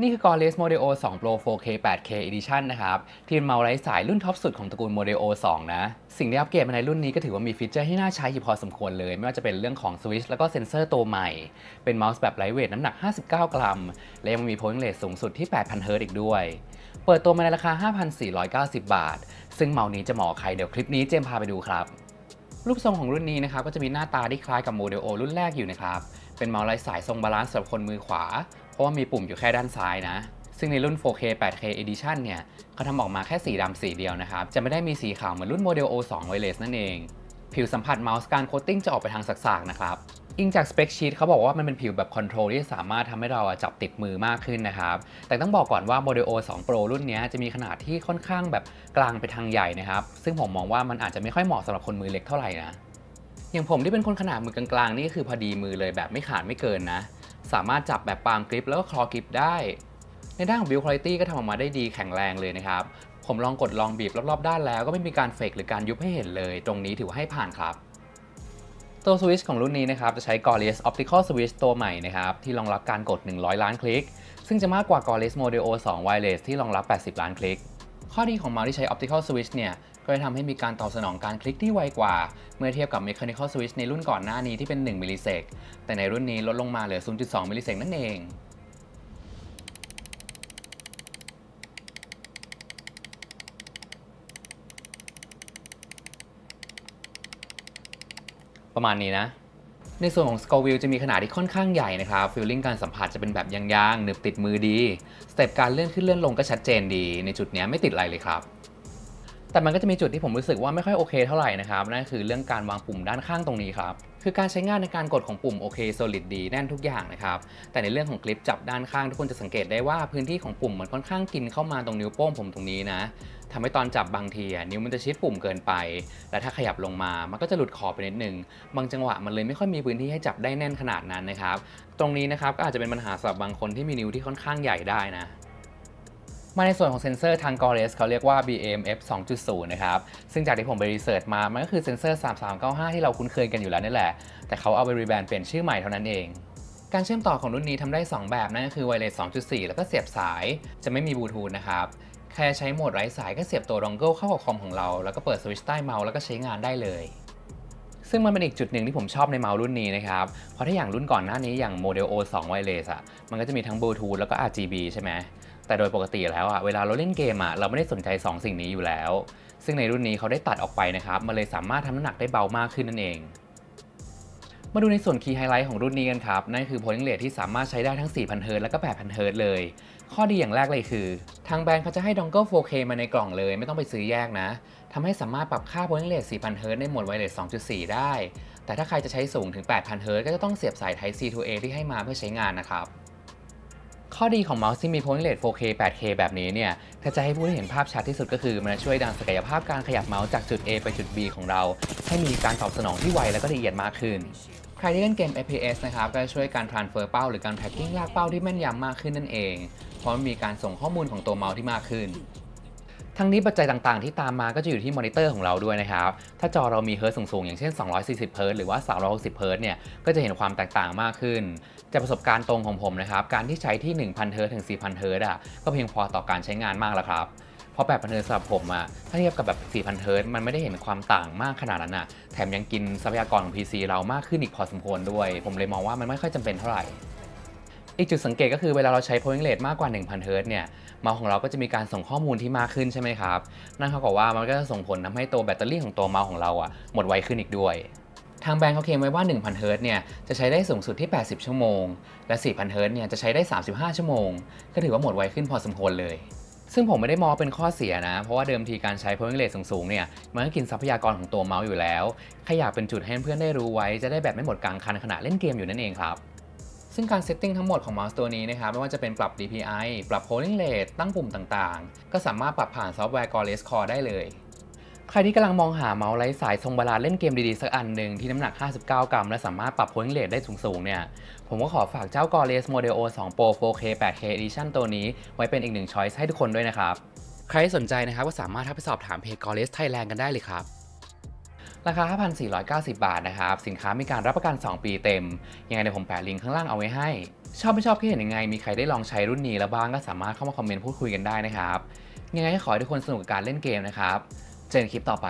นี่คือ Gorillaz Model 2 Pro 4K 8K Edition นะครับ ที่เป็นเมาส์ไร้สายรุ่นท็อปสุดของตระกูล Model 2นะ สิ่งที่อัปเกรดมาในรุ่นนี้ก็ถือว่ามีฟีเจอร์ที่น่าใช้อยู่พอสมควรเลย ไม่ว่าจะเป็นเรื่องของสวิตช์แล้วก็เซ็นเซอร์ตัวใหม่ เป็นเมาส์แบบไลท์เวทน้ำหนัก 59 กรัม และยังมี polling rate สูงสุดที่ 8,000 Hz อีกด้วย เปิดตัวมาในราคา 5,490 บาท ซึ่งเมาส์นี้จะเหมาะกับใครเดี๋ยวคลิปนี้เจมพาไปดูครับ รูปทรงของรุ่นนี้นะครับก็จะมีหน้าตาที่คล้ายกับโมเดล O รุ่นแรกอยู่นะครับเป็นเมาส์ไร้สายทรงบาลานซ์สำหรับคนมือขวา เพราะว่ามีปุ่มอยู่แค่ด้านซ้ายนะ ซึ่งในรุ่น 4K 8K Edition เนี่ยเขาทำออกมาแค่สีดำสีเดียวนะครับ จะไม่ได้มีสีขาวเหมือนรุ่นโมเดล O2 Wireless นั่นเอง ผิวสัมผัสเมาส์การโคตติ้งจะออกไปทางสักๆนะครับอิงจากสเปคชีตเขาบอกว่ามันเป็นผิวแบบคอนโทรลที่สามารถทำให้เราจับติดมือมากขึ้นนะครับ แต่ต้องบอกก่อนว่า Model O 2 Pro รุ่นนี้จะมีขนาดที่ค่อนข้างแบบกลางไปทางใหญ่นะครับ ซึ่งผมมองว่ามันอาจจะไม่ค่อยเหมาะสำหรับคนมือเล็กเท่าไหร่นะ อย่างผมที่เป็นคนขนาดมือกลางๆนี่คือพอดีมือเลยแบบไม่ขาดไม่เกินนะ สามารถจับแบบปาล์มกริปแล้วก็คลอกริปได้ ในด้านของ build quality ก็ทำออกมาได้ดีแข็งแรงเลยนะครับ ผมลองกดลองบีบรอบๆด้านแล้วก็ไม่มีการเฟกหรือการยุบให้เห็นเลย ตรงนี้ถือว่าให้ผ่านครับตัวสวิตช์ของรุ่นนี้นะครับ จะใช้ Gorillaz Optical Switch ตัวใหม่นะครับ ที่รองรับการกด 100 ล้านคลิก ซึ่งจะมากกว่า Gorillaz Model 2 Wireless ที่รองรับ 80 ล้านคลิก ข้อดีของเมาส์ที่ใช้ Optical Switch เนี่ย ก็จะทำให้มีการตอบสนองการคลิกที่ไวกว่า เมื่อเทียบกับ Mechanical Switch ในรุ่นก่อนหน้านี้ที่เป็น 1 มิลลิเซก แต่ในรุ่นนี้ลดลงมาเหลือ 0.2 มิลลิเซกนั่นเองประมาณนี้นะ ในส่วนของ Scoville จะมีขนาดที่ค่อนข้างใหญ่นะครับฟีลลิ่งการสัมผัสจะเป็นแบบยางๆหนึบติดมือดี สเต็ปการเลื่อนขึ้นเลื่อนลงก็ชัดเจนดี ในจุดนี้ไม่ติดอะไรเลยครับ แต่มันก็จะมีจุดที่ผมรู้สึกว่าไม่ค่อยโอเคเท่าไหร่นะครับ นั่นคือเรื่องการวางปุ่มด้านข้างตรงนี้ครับ คือการใช้งานในการกดของปุ่มโอเค solid ดีแน่นทุกอย่างนะครับ แต่ในเรื่องของคลิปจับด้านข้างทุกคนจะสังเกตได้ว่าพื้นที่ของปุ่มมันค่อนข้างกินเข้ามาตรงนิ้วโป้งผมตรงนี้นะทำให้ตอนจับบางทีนิ้วมันจะชิดปุ่มเกินไป และถ้าขยับลงมา มันก็จะหลุดขอบไปนิดนึง บางจังหวะมันเลยไม่ค่อยมีพื้นที่ให้จับได้แน่นขนาดนั้นนะครับ ตรงนี้นะครับก็อาจจะเป็นปัญหาสำหรับบางคนที่มีนิ้วที่ค่อนข้างใหญ่ได้นะ มาในส่วนของเซ็นเซอร์ทาง Gorillaz เขาเรียกว่า BMF 2.0 นะครับ ซึ่งจากที่ผมไปรีเสิร์ชมา มันก็คือเซ็นเซอร์ 3395 ที่เราคุ้นเคยกันอยู่แล้วนี่แหละ แต่เขาเอาไปรีแบรนด์เปลี่ยนชื่อใหม่เท่านั้นเอง การเชื่อมต่อของรุ่นนี้ทำได้ 2 แบบนั่นก็คือ Wireless 2.4 แล้วก็เสียบสาย จะไม่มีบลูทูธนะครับแค่ใช้โหมดไร้สายก็เสียบตัวดองเกิลเข้ากับคอมของเรา แล้วก็เปิดสวิตช์ใต้เมาส์แล้วก็ใช้งานได้เลย ซึ่งมันเป็นอีกจุดหนึ่งที่ผมชอบในเมาส์รุ่นนี้นะครับ เพราะถ้าอย่างรุ่นก่อนหน้านี้อย่าง Model O 2 Wireless อะมันก็จะมีทั้งบลูทูธแล้วก็ RGB ใช่ไหม แต่โดยปกติแล้วอะเวลาเราเล่นเกมอะเราไม่ได้สนใจ 2 สิ่งนี้อยู่แล้ว ซึ่งในรุ่นนี้เขาได้ตัดออกไปนะครับ มันเลยสามารถทำน้ำหนักได้เบามากขึ้นนั่นเอง มาดูในส่วนคีย์ไฮไลท์ของรุ่นนี้กันครับ นั่นคือ polling rate ที่สามารถใช้ได้ทั้ง 4,000 Hz และก็ 8,000 Hz เลย ข้อดีอย่างแรกเลยคือ ทางแบรนด์เขาจะให้ดองเกิล 4K มาในกล่องเลย ไม่ต้องไปซื้อแยกนะทำให้สามารถปรับค่า polling rate 4,000 Hz ในโหมด wireless 2.4 ได้ แต่ถ้าใครจะใช้สูงถึง 8,000 Hz ก็จะต้องเสียบสาย Type C to A ที่ให้มาเพื่อใช้งานนะครับ ข้อดีของเมาส์ที่มี p o i n t rate 4K 8K แบบนี้เนี่ย ถ้าจะให้ผู้ที่เห็นภาพชัดที่สุดก็คือมันจะช่วยดันศักยภาพการขยับเมาส์จากจุด A ไปจุด B ของเรา ให้มีการตอบสนองที่ไวและก็ละเอียดมากขึ้น ใครที่เล่นเกม FPS นะครับ ก็จะช่วยการ transfer เป้า หรือการ tracking ลากเป้าที่แม่นยำมากขึ้นนั่นเอง เพราะมันมีการส่งข้อมูลของตัวเมาส์ที่มากขึ้น ทั้งนี้ปัจจัยต่างๆ ที่ตามมาก็จะอยู่ที่มอนิเตอร์ของเราด้วยนะครับ ถ้าจอเรามีเฮิร์ตสูงๆ อย่างเช่น 240 เฮิร์ตหรือว่า 360 เฮิร์ตเนี่ย ก็จะเห็นความแตกต่างมากขึ้น จากประสบการณ์ตรงของผมนะครับ การที่ใช้ที่ 1,000 เฮิร์ตถึง 4,000 เฮิร์ตอะ ก็เพียงพอต่อการใช้งานมากแล้วครับ เพราะแบบพันเฮิร์ตสำหรับผมอะถ้าเทียบกับแบบ 4,000 เฮิร์ตมันไม่ได้เห็นความต่างมากขนาดนั้นอะแถมยังกินทรัพยากรของ PC เรามากขึ้นอีกพอสมควรด้วย ผมเลยมองว่ามันไม่ค่อยจำเป็นเท่าไหร่ อีกจุดสังเกตก็คือเวลาเราใช้ polling rate มากกว่า 1,000เฮิร์ตเนี่ยเมาส์ของเราก็จะมีการส่งข้อมูลที่มากขึ้นใช่ไหมครับ นั่นเท่ากับว่ามันก็จะส่งผลทำให้ตัวแบตเตอรี่ของตัวเมาส์ของเราอะหมดไวขึ้นอีกด้วย ทางแบรนด์เขาเคลมไว้ว่า 1,000เฮิร์ตเนี่ยจะใช้ได้สูงสุดที่ 80 ชั่วโมง และ 4,000เฮิร์ตเนี่ยจะใช้ได้ 35 ชั่วโมง ก็ถือว่าหมดไวขึ้นพอสมควรเลยซึ่งผมไม่ได้มองเป็นข้อเสียนะ เพราะว่าเดิมทีการใช้ polling rate สูงๆ เนี่ย มันก็กินทรัพยากรของตัวเมาส์อยู่แล้วแค่อยากเป็นจุดให้เพื่อนได้รู้ไว้ จะได้แบบไม่หมดกลางคันขณะเล่นเกมอยู่นั่นเองครับ ซึ่งการเซตติ้งทั้งหมดของเมาส์ตัวนี้นะครับ ไม่ว่าจะเป็นปรับ DPI ปรับ polling rate ตั้งปุ่มต่างๆ ก็สามารถปรับผ่านซอฟต์แวร์ Gorillaz Core ได้เลย ใครที่กำลังมองหาเมาส์ไร้สายทรงบาลานซ์เล่นเกมดีๆ สักอันหนึ่งที่น้ำหนัก 59 กรัม และสามารถปรับ polling rate ได้สูงๆ เนี่ย ผมก็ขอฝากเจ้า Gorillaz Model O 2 Pro 4K 8K Edition ตัวนี้ไว้เป็นอีกหนึ่งช้อยส์ให้ทุกคนด้วยนะครับ ใครสนใจนะครับก็สามารถทักไปสอบถามเพจ Gorillaz Thailand กันได้เลยครับ ราคา 5,490 บาทนะครับ สินค้ามีการรับประกัน 2 ปีเต็ม ยังไงเดี๋ยวผมแปะลิงก์ข้างล่างเอาไว้ให้ ชอบไม่ชอบคิดเห็นยังไง มีใครได้ลองใช้รุ่นนี้แล้วบ้างก็สามารถเข้ามาคอมเมนต์พูดคุยกันได้นะครับ ยังไงขอให้ทุกคนสนุกกับการเล่นเกมนะครับ เจอกันคลิปต่อไป